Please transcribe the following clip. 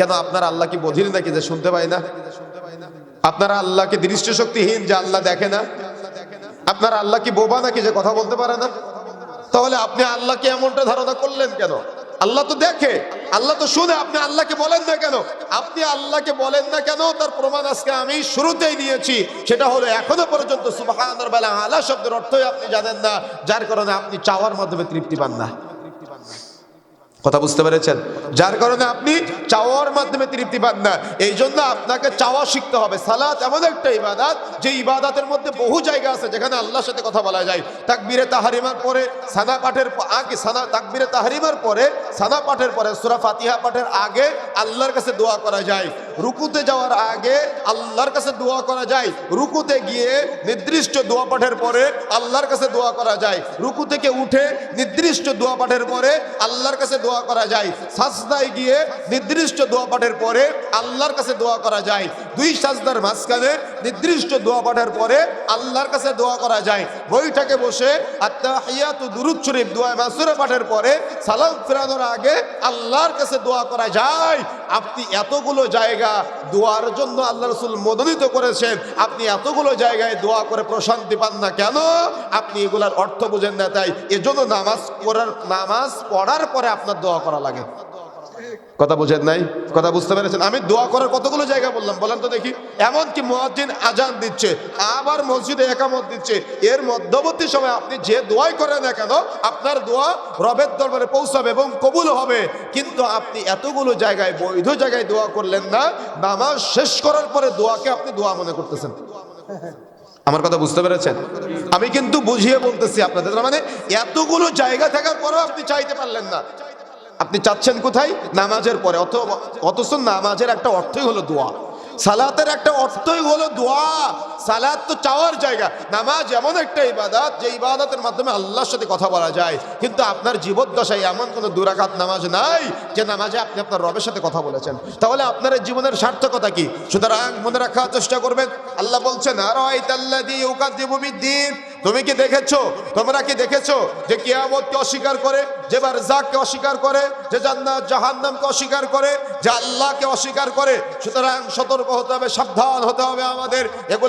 কেন আপনারা আল্লাহ কি বধির নাকি যে শুনতে পাই না? আপনারা আল্লাহকে দৃষ্টিশক্তিহীন যে আল্লাহ দেখে না? আপনারা আল্লাহ কি বোবা নাকি যে কথা বলতে পারে না? তাহলে আপনি আল্লাহকে এমনটা ধারণা করলেন কেন? আল্লাহ তো দেখে, আল্লাহ তো শুনে, আপনি আল্লাহকে বলেন না কেন? আপনি আল্লাহকে বলেন না কেন? তার প্রমাণ আজকে আমি শুরুতেই নিয়েছি। সেটা হলো এখনও পর্যন্ত সুবহানার বেলা আলা শব্দের অর্থই আপনি জানেন না, যার কারণে আপনি চাওয়ার মাধ্যমে তৃপ্তি পান না। কথা বুঝতে পেরেছেন? যার কারণে আপনি চাওয়ার মাধ্যমে তৃপ্তি পান না। এই জন্য আপনাকে চাওয়া শিখতে হবে। সালাত এমন একটা ইবাদাত, যে ইবাদাতের মধ্যে বহু জায়গা আছে যেখানে আল্লাহর সাথে কথা বলা যায়। তাকবীরে তাহারিমার পরে, সানা পাঠের আগে সানা, তাকবীরে তাহারিমার পরে, সানা পাঠের পরে, সুরা ফাতিহা পাঠের আগে আল্লাহর কাছে দোয়া করা যায়। রুকুতে যাওয়ার আগে আল্লাহর কাছে দোয়া করা যায়। রুকুতে গিয়ে নির্দিষ্ট দোয়া পাঠের পরে আল্লাহর কাছে দোয়া করা যায়। রুকু থেকে উঠে নির্দিষ্ট দোয়া পাঠের পরে আল্লাহর কাছে দোয়া করা যায়। সাজদায় গিয়ে নির্দিষ্ট দোয়া পাঠের পরে আল্লাহর কাছে দোয়া করা যায়। দুই সাজদার মাঝখানে নির্দিষ্ট দোয়া পাঠের পরে আল্লাহর কাছে দোয়া করা যায়। বইটাকে বসে আত্মাহিয়াতু দুরুদ শরীফ দোয়া মাসুরা পাঠের পরে সালাম ফেরানোর আগে আল্লাহর কাছে দোয়া করা যায়। আপনি এতগুলো জায়গা দোয়ার জন্য আল্লাহ রসুল মনোনীত করেছেন। আপনি এতগুলো জায়গায় দোয়া করে প্রশান্তি পান না কেন? আপনি এগুলার অর্থ বুঝেন না, তাই এজন্য নামাজ পড়ার নামাজ পড়ার পরে আপনার দোয়া করা লাগে। কথা বুঝেন নাই? কথা বুঝতে পেরেছেন? আমি দোয়া করার কতগুলো জায়গা বললাম, বলেন তো দেখি। এমনকি মুয়াজ্জিন আজান দিচ্ছে, আবার মসজিদে একামত দিচ্ছে। এর মধ্যবর্তী সময় আপনি যে দোয়াই করেন না কেন, আপনার দোয়া রবের দরবারে পৌঁছাবে এবং কবুল হবে। কিন্তু আপনি এতগুলো জায়গায়, বৈধ জায়গায় দোয়া করলেন না, নামাজ শেষ করার পরে দোয়াকে আপনি দোয়া মনে করতেছেন। আমার কথা বুঝতে পেরেছেন? আমি কিন্তু বুঝিয়ে বলতেছি আপনাদের মানে এতগুলো জায়গা থাকার পরেও আপনি চাইতে পারলেন না। আপনি চাচ্ছেন কোথায়? নামাজের পরে। অত অথচ নামাজের একটা অর্থই হলো দোয়া। সালাতের একটা অর্থই হলো দোয়া। সালাত তো চাওয়ার জায়গা। নামাজ এমন একটা ইবাদাত, যে ইবাদতের মাধ্যমে আল্লাহর সাথে কথা বলা যায়। কিন্তু আপনার জীবদ্দশায় এমন কোনো দুরাকাত নামাজ নাই, যে নামাজে আপনি আপনার রবের সাথে কথা বলেছেন। তাহলে আপনার জীবনের সার্থকতা কি? সুতরাং মনে রাখার চেষ্টা করবেন। আল্লাহ বলছেন আর তুমি কি দেখেছ? তোমরা কি দেখেছ যে কিয়ামতকে অস্বীকার করে, যে বারজাককে অস্বীকার করে, যে জান্নাত, জাহান্নামকে অস্বীকার করে, যে আল্লাহকে অস্বীকার করে? সুতরাং সতর্ক হতে হবে, সাবধান হতে হবে আমাদের। এগুলো